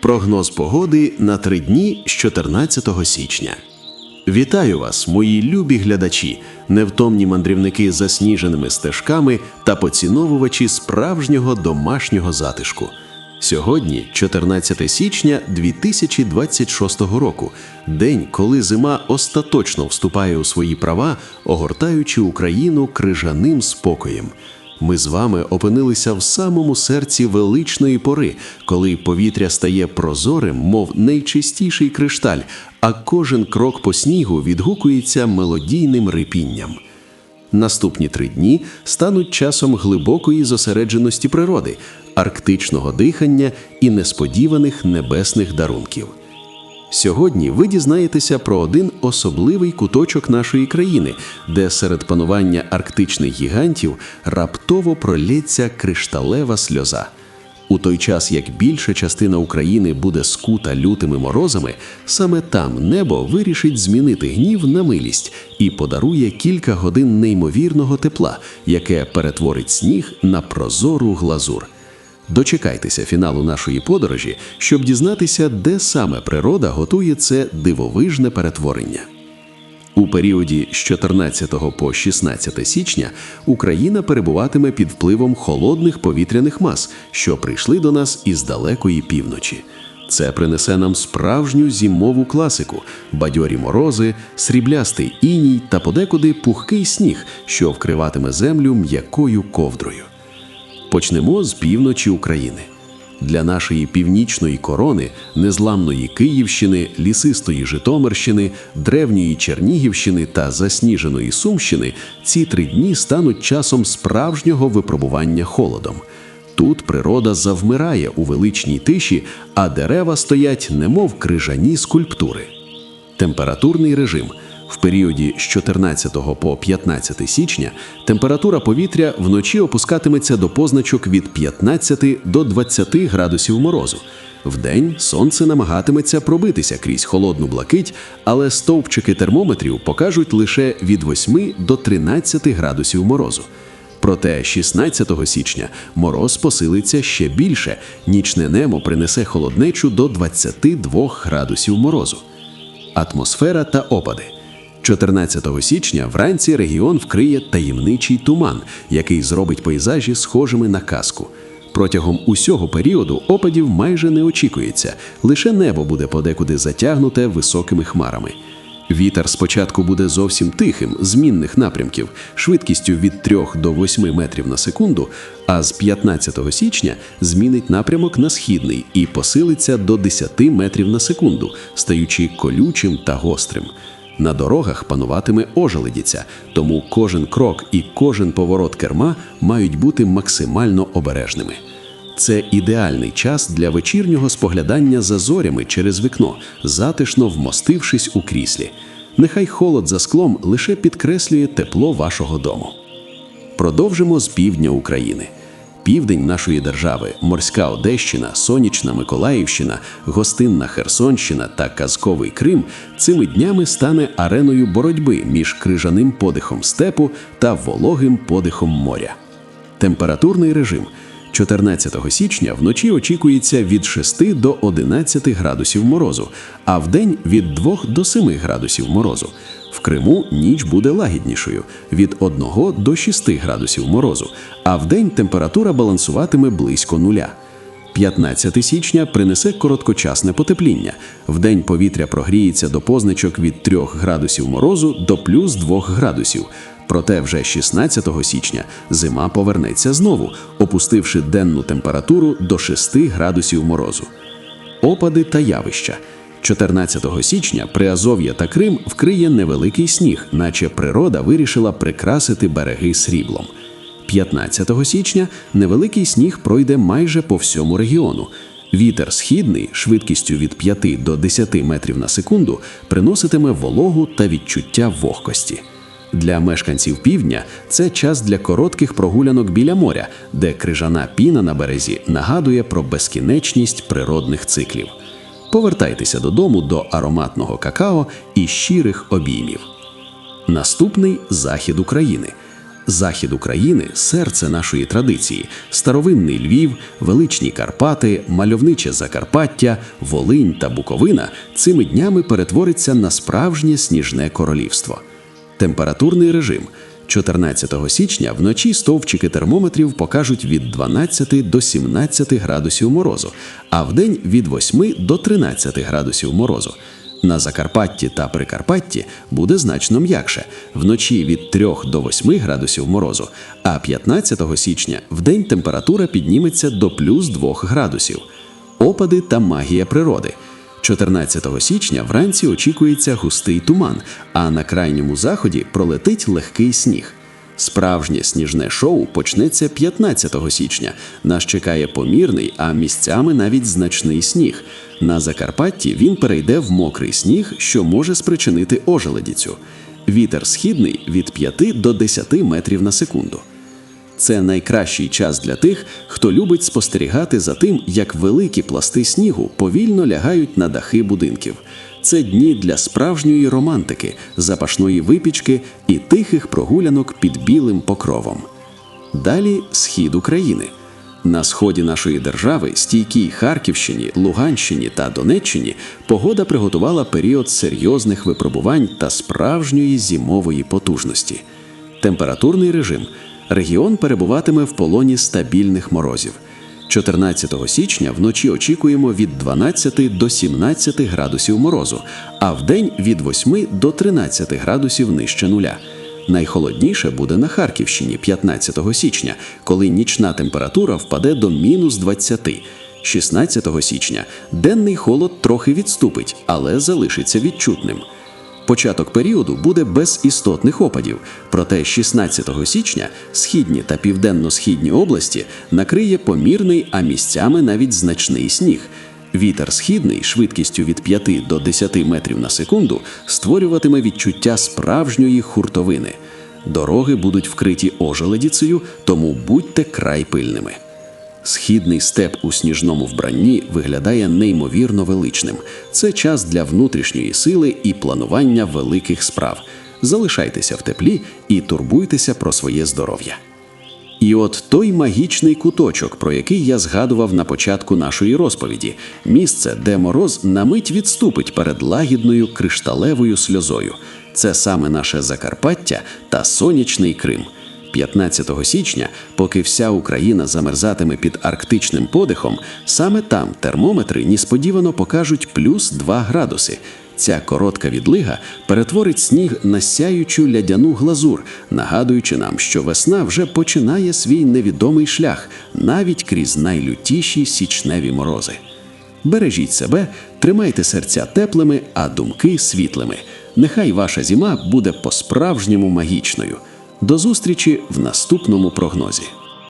Прогноз погоди на три дні з 14 січня. Вітаю вас, мої любі глядачі, невтомні мандрівники засніженими стежками та поціновувачі справжнього домашнього затишку. Сьогодні, 14 січня 2026 року, день, коли зима остаточно вступає у свої права, огортаючи Україну крижаним спокоєм. Ми з вами опинилися в самому серці величної пори, коли повітря стає прозорим, мов найчистіший кришталь, а кожен крок по снігу відгукується мелодійним рипінням. Наступні три дні стануть часом глибокої зосередженості природи, арктичного дихання і несподіваних небесних дарунків. Сьогодні ви дізнаєтеся про один особливий куточок нашої країни, де серед панування арктичних гігантів раптово пролється кришталева сльоза. У той час, як більша частина України буде скута лютими морозами, саме там небо вирішить змінити гнів на милість і подарує кілька годин неймовірного тепла, яке перетворить сніг на прозору глазур. Дочекайтеся фіналу нашої подорожі, щоб дізнатися, де саме природа готує це дивовижне перетворення. У періоді з 14 по 16 січня Україна перебуватиме під впливом холодних повітряних мас, що прийшли до нас із далекої півночі. Це принесе нам справжню зимову класику, бадьорі морози, сріблястий іній та подекуди пухкий сніг, що вкриватиме землю м'якою ковдрою. Почнемо з півночі України. Для нашої північної корони, незламної Київщини, лісистої Житомирщини, древньої Чернігівщини та засніженої Сумщини ці три дні стануть часом справжнього випробування холодом. Тут природа завмирає у величній тиші, а дерева стоять, немов крижані скульптури. Температурний режим в періоді з 14 по 15 січня температура повітря вночі опускатиметься до позначок від 15 до 20 градусів морозу. Вдень сонце намагатиметься пробитися крізь холодну блакить, але стовпчики термометрів покажуть лише від 8 до 13 градусів морозу. Проте 16 січня мороз посилиться ще більше. Нічне небо принесе холоднечу до 22 градусів морозу. Атмосфера та опади. 14 січня вранці регіон вкриє таємничий туман, який зробить пейзажі схожими на казку. Протягом усього періоду опадів майже не очікується, лише небо буде подекуди затягнуте високими хмарами. Вітер спочатку буде зовсім тихим, змінних напрямків, швидкістю від 3 до 8 метрів на секунду, а з 15 січня змінить напрямок на східний і посилиться до 10 метрів на секунду, стаючи колючим та гострим. На дорогах пануватиме ожеледіця, тому кожен крок і кожен поворот керма мають бути максимально обережними. Це ідеальний час для вечірнього споглядання за зорями через вікно, затишно вмостившись у кріслі. Нехай холод за склом лише підкреслює тепло вашого дому. Продовжимо з півдня України. Південь нашої держави, морська Одещина, сонячна Миколаївщина, гостинна Херсонщина та казковий Крим цими днями стане ареною боротьби між крижаним подихом степу та вологим подихом моря. Температурний режим 14 січня вночі очікується від 6 до 11 градусів морозу, а вдень від 2 до 7 градусів морозу. В Криму ніч буде лагіднішою від 1 до 6 градусів морозу, а вдень температура балансуватиме близько нуля. 15 січня принесе короткочасне потепління. Вдень повітря прогріється до позначок від 3 градусів морозу до плюс 2 градусів. Проте вже 16 січня зима повернеться знову, опустивши денну температуру до 6 градусів морозу. Опади та явища. 14 січня Приазов'я та Крим вкриє невеликий сніг, наче природа вирішила прикрасити береги сріблом. 15 січня невеликий сніг пройде майже по всьому регіону. Вітер східний швидкістю від 5 до 10 метрів на секунду приноситиме вологу та відчуття вогкості. Для мешканців півдня це час для коротких прогулянок біля моря, де крижана піна на березі нагадує про безкінечність природних циклів. Повертайтеся додому до ароматного какао і щирих обіймів. Наступний захід України. Захід України серце нашої традиції, старовинний Львів, величні Карпати, мальовниче Закарпаття, Волинь та Буковина цими днями перетвориться на справжнє сніжне королівство. Температурний режим 14 січня вночі стовпчики термометрів покажуть від 12 до 17 градусів морозу, а вдень від 8 до 13 градусів морозу. На Закарпатті та Прикарпатті буде значно м'якше вночі від 3 до 8 градусів морозу, а 15 січня вдень температура підніметься до плюс 2 градусів. Опади та магія природи. 14 січня вранці очікується густий туман, а на крайньому заході пролетить легкий сніг. Справжнє сніжне шоу почнеться 15 січня. Нас чекає помірний, а місцями навіть значний сніг. На Закарпатті він перейде в мокрий сніг, що може спричинити ожеледицю. Вітер східний від 5 до 10 метрів на секунду. Це найкращий час для тих, хто любить спостерігати за тим, як великі пласти снігу повільно лягають на дахи будинків. Це дні для справжньої романтики, запашної випічки і тихих прогулянок під білим покровом. Далі схід України. На сході нашої держави, стійкій Харківщині, Луганщині та Донеччині, погода приготувала період серйозних випробувань та справжньої зимової потужності. Температурний режим регіон перебуватиме в полоні стабільних морозів. 14 січня вночі очікуємо від 12 до 17 градусів морозу, а вдень від 8 до 13 градусів нижче нуля. Найхолодніше буде на Харківщині 15 січня, коли нічна температура впаде до мінус 20. 16 січня денний холод трохи відступить, але залишиться відчутним. Початок періоду буде без істотних опадів, проте 16 січня східні та південно-східні області накриє помірний, а місцями навіть значний сніг. Вітер східний швидкістю від 5 до 10 метрів на секунду створюватиме відчуття справжньої хуртовини. Дороги будуть вкриті ожеледицею, тому будьте край пильними. Східний степ у сніжному вбранні виглядає неймовірно величним. Це час для внутрішньої сили і планування великих справ. Залишайтеся в теплі і турбуйтеся про своє здоров'я. І от той магічний куточок, про який я згадував на початку нашої розповіді, місце, де мороз на мить відступить перед лагідною кришталевою сльозою. Це саме наше Закарпаття та сонячний Крим. 15 січня, поки вся Україна замерзатиме під арктичним подихом, саме там термометри несподівано покажуть плюс 2 градуси. Ця коротка відлига перетворить сніг на сяючу лядяну глазур, нагадуючи нам, що весна вже починає свій невідомий шлях навіть крізь найлютіші січневі морози. Бережіть себе, тримайте серця теплими, а думки світлими. Нехай ваша зима буде по-справжньому магічною. До зустрічі в наступному прогнозі.